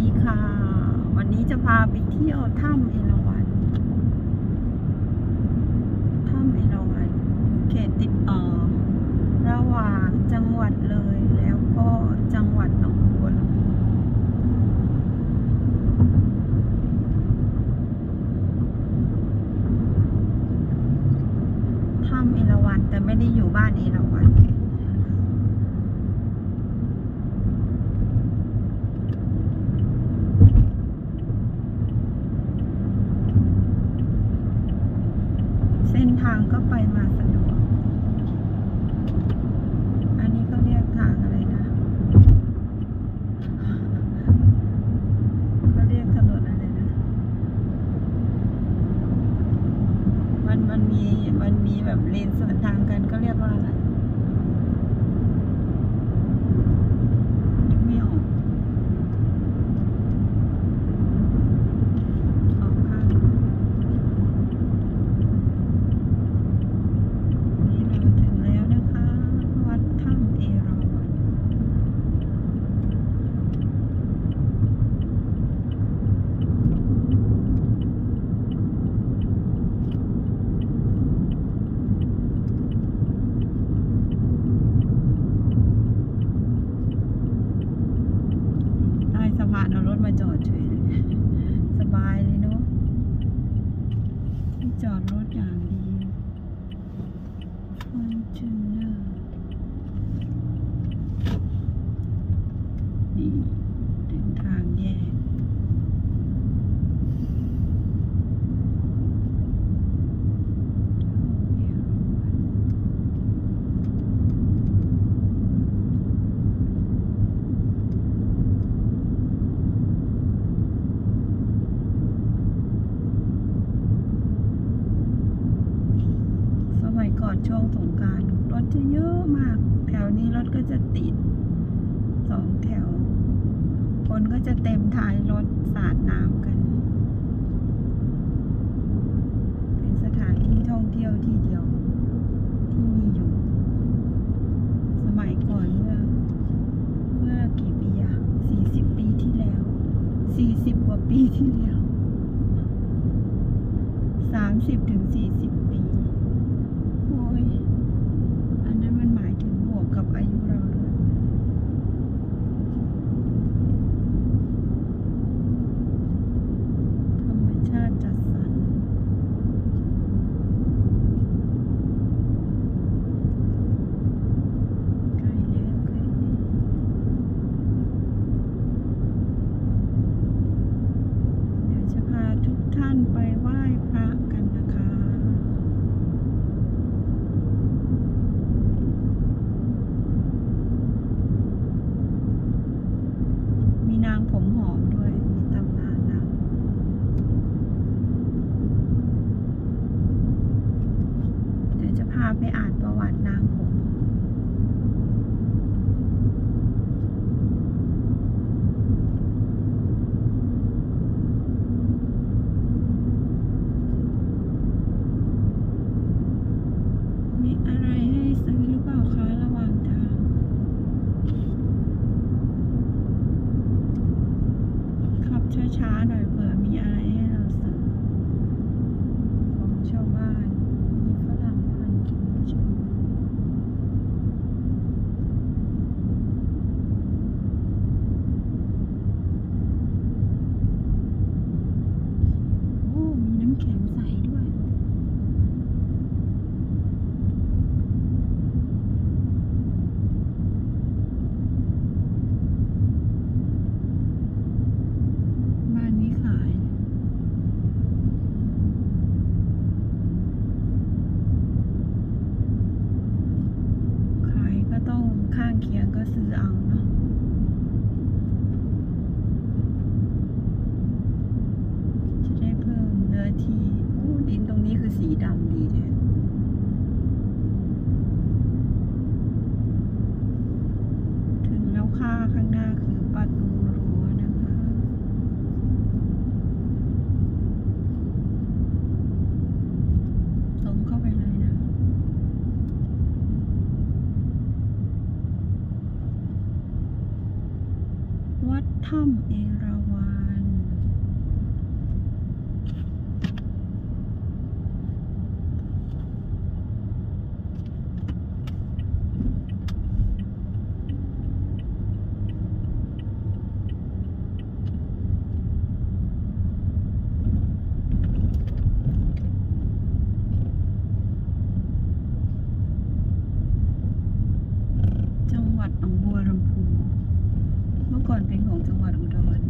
ดีค่ะ วันนี้จะพาไปเที่ยวถ้ำเอราวัณถ้ำเอราวัณเขตติดต่อ ระหว่างจังหวัดเลยแล้วก็จังหวัดหนองบัวถ้ำเอราวัณแต่ไม่ได้อยู่บ้านเอราวัณานเอารถมาจอดเฉยสบายเลยเนาะจอดรถอย่างดี one two เต็มท้ายรถสาดน้ำกัน เป็นสถานที่ท่องเที่ยวที่เดียว ที่มีอยู่ สมัยก่อนเมื่อ เมื่อกี่ปีอะสี่สิบปีที่แล้วสี่สิบกว่าปีที่แล้วสามสิบถึงสี่สิบ วัดถ้ำเอราวัณจังหวัดหนองบัวลำพู เมื่อ ก่อนเป็นของจังหวัดอุดร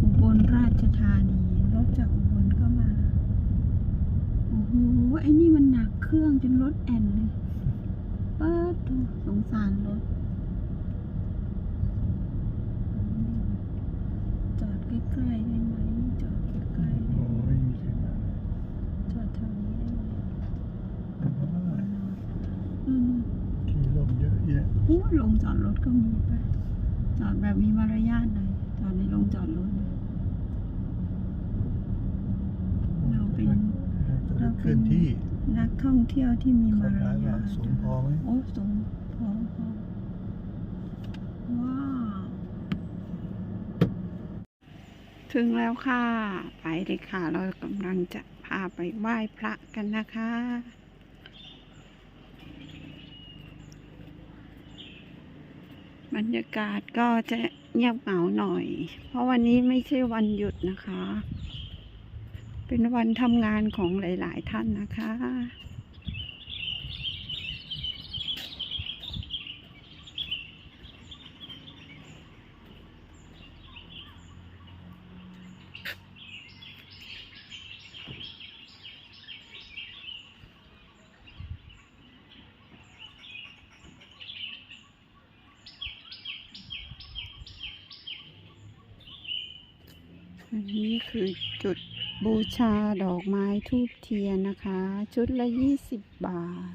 อุบลราชธานีรถจากอุบลก็มา โอ้โห ไอ้นี่มันหนักเครื่องจนรถแอนเลยเปิดสงสารรถ จอดใกล้ๆได้ไหม จอดใกล้ๆได้ โอ้ ไหม ยมีเสียงดัง จอดแถวนี้ได้ไหม เลย อืม ที่ลมเย อะแยะโอ้ลงจอดรถก็มีไปะจอดแบบมีมารยาทหน่อยจอดในโรงจอดรถหน่อยเราเป็นจะเคลื่อนที่นักท่องเที่ยวที่มีขอมารถามยาว่าทสูงพอไหมโอ้สูงพอพอว้าว ถึงแล้วค่ะ ไปเลยค่ะ เรากำลังจะพาไปไหว้พระกันนะคะ บรรยากาศก็จะเงียบเหงาหน่อย เพราะวันนี้ไม่ใช่วันหยุดนะคะ เป็นวันทำงานของหลาย ๆ ท่านนะคะ อันนี้คือจุดบูชาดอกไม้ทูบเทียนนะคะ ชุดละยี่สิบบาท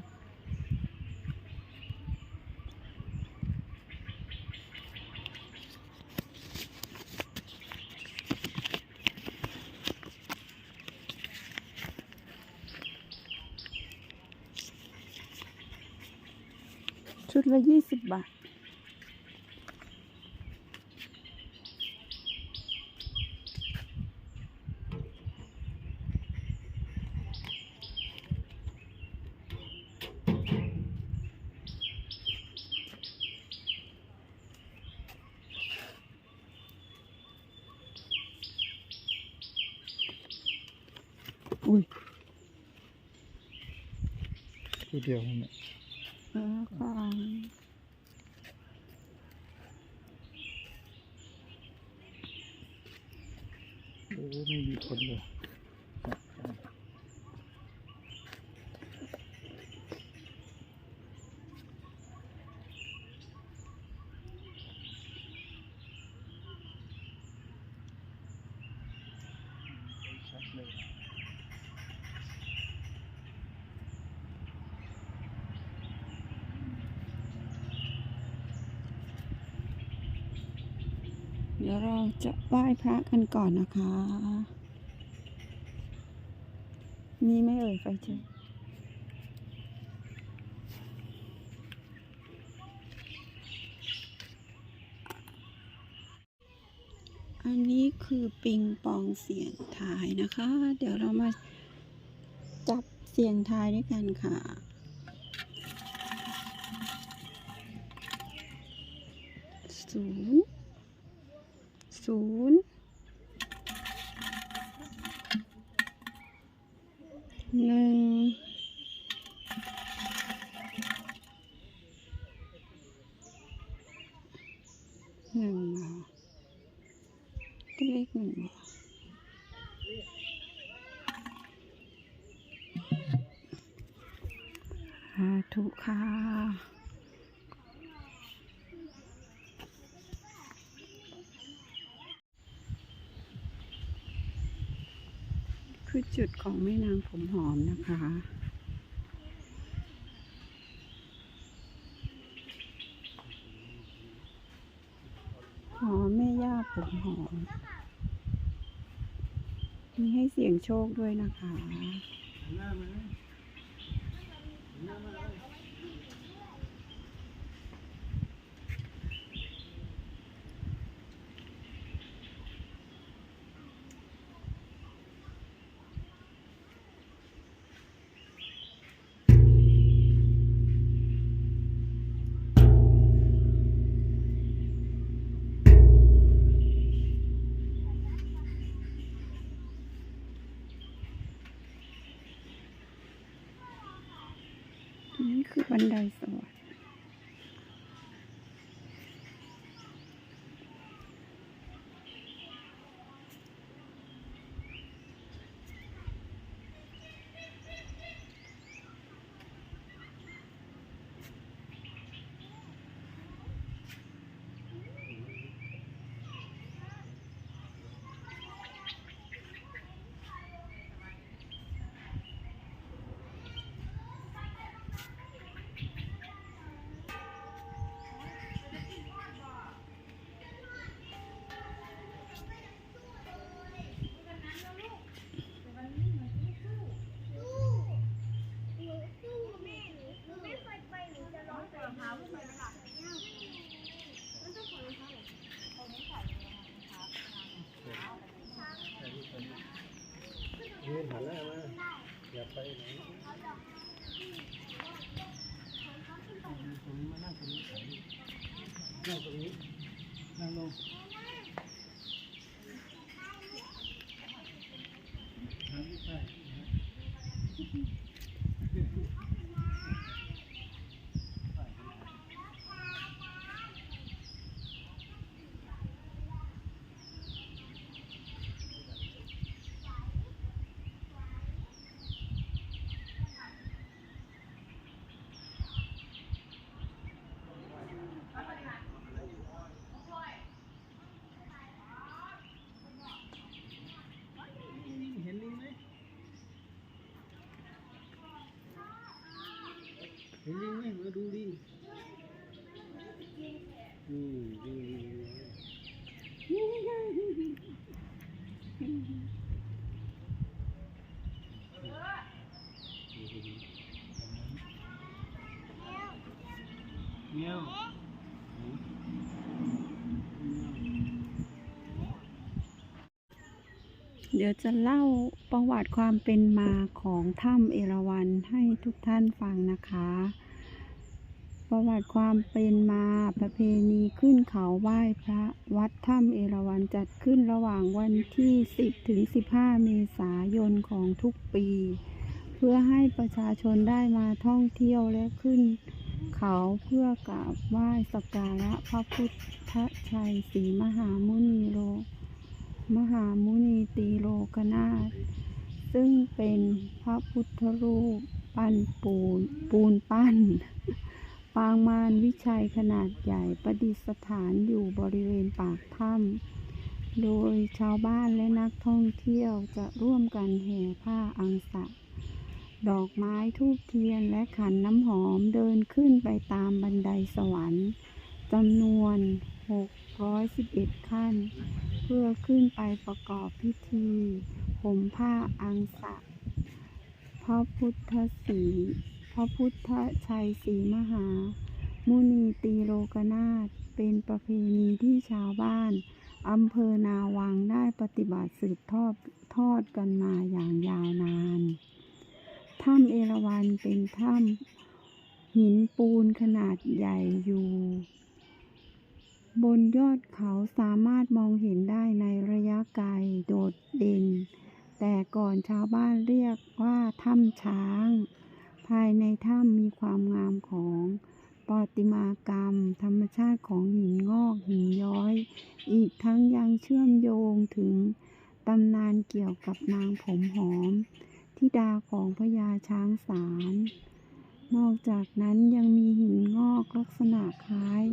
ชุดละยี่สิบบาท อุ้ย ตัว เดียวนั่นแหละแล้วก็โอ้ไม่มีคนเลย เดี๋ยวเราจะไหว้พระกันก่อนนะคะ มีไหม่เอ่ยไฟเจออันนี้คือปิงปองเสียงทายนะคะ เดี๋ยวเรามาจับเสียงทายด้วยกันค่ะศูนย์ ศูนย์หนึ่งหนึ่งเหรอก็เลขหนึ่งเหรอสาธุค่ะ คือจุดของแม่นางผมหอมนะคะ หอมแม่ย่าผมหอม มีให้เสียงโชคด้วยนะคะ คือ达什么 นี่หันหน้ามาอย่าไปไหนตรงนี้มานั่งตรงนี้นั่งตรงนี้นั่งลงนั่งใช่ เห็นลิงไหม เห็นลิงไหมมาดูลิงอืมดูลิงนะเมียว เดี๋ยวจะเล่าประวัติความเป็นมาของถ้ำเอราวัณให้ทุกท่านฟังนะคะ ประวัติความเป็นมาประเพณีขึ้นเขาไหว้พระวัดถ้ำเอราวัณจัดขึ้นระหว่างวันที่ 10 ถึง 15 เมษายนของทุกปี เพื่อให้ประชาชนได้มาท่องเที่ยวและขึ้นเขาเพื่อกราบไหว้สักการะพระพุทธชัยศรีมหามุนีโล มหามุนีตีโลกนาถซึ่งเป็นพระพุทธรูปปั้นปูนปูนปั้น ปางมารวิชัยขนาดใหญ่ประดิษฐานอยู่บริเวณปากถ้ำโดยชาวบ้านและนักท่องเที่ยวจะร่วมกันแห่ผ้าอังสะ ดอกไม้ทูบเทียนและขันน้ำหอมเดินขึ้นไปตามบันไดสวรรค์จำนวน 611 ขั้น เพื่อขึ้นไปประกอบพิธีห่มผ้าอังสะพระพุทธสีพระพุทธชัยศรีมหา มุนีตีโลกนาถเป็นประเพณีที่ชาวบ้านอำเภอนาวังได้ปฏิบัติสืบทอดทอดกันมาอย่างยาวนาน ถ้ำเอราวัณเป็นถ้ำหินปูนขนาดใหญ่อยู่ บนยอดเขาสามารถมองเห็นได้ในระยะไกลโดดเด่น แต่ก่อนชาวบ้านเรียกว่าถ้ำช้าง ภายในถ้ำมีความงามของประติมากรรม ธรรมชาติของหินงอกหินย้อย อีกทั้งยังเชื่อมโยงถึงตำนานเกี่ยวกับนางผมหอมธิดาของพญาช้างสาร นอกจากนั้นยังมีหินงอกลักษณะคล้าย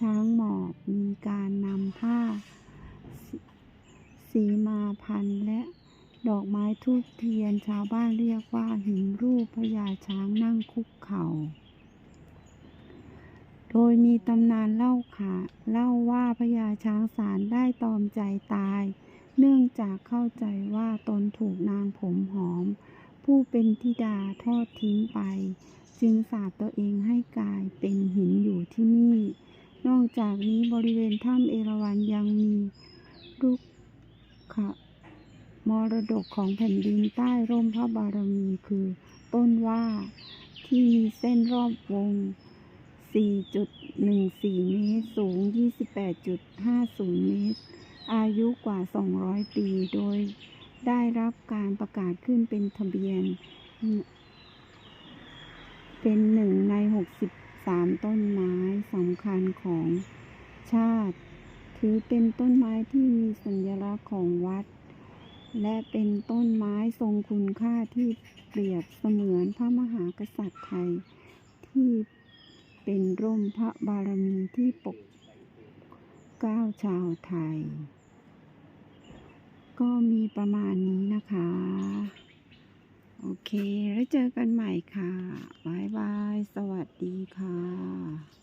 ช้างหมอบมีการนำผ้า สีมาพันและดอกไม้ทูบเทียนชาวบ้านเรียกว่าหินรูปพญาช้างนั่งคุกเข่า โดยมีตำนานเล่าค่ะเล่าว่าพญาช้างสารได้ตอมใจตาย เนื่องจากเข้าใจว่าตนถูกนางผมหอม ผู้เป็นธิดาทอดทิ้งไป จึงสาปตัวเองให้กลายเป็นหินอยู่ที่นี่ อกจากนี้บริเวณถ้ำเอราวัณยังมีลูกขะมรดกของแผ่นดินใต้ร่มพระบารมีคือต้นว่าที่มีเส้นรอบวง 4.14 เมตร สูง 28.50 เมตร อายุกว่า 200 ปี โดยได้รับการประกาศขึ้นเป็นทะเบียน เป็นหนึ่งในหก สามต้นไม้สำคัญของชาติ ถือเป็นต้นไม้ที่มีสัญลักษณ์ของวัด และเป็นต้นไม้ทรงคุณค่าที่เปรียบเสมือนพระมหากษัตริย์ไทย ที่เป็นร่มพระบารมีที่ปกก้าวชาวไทย ก็มีประมาณนี้นะคะ โอเค แล้วเจอกันใหม่ค่ะบายบาย สวัสดีค่ะ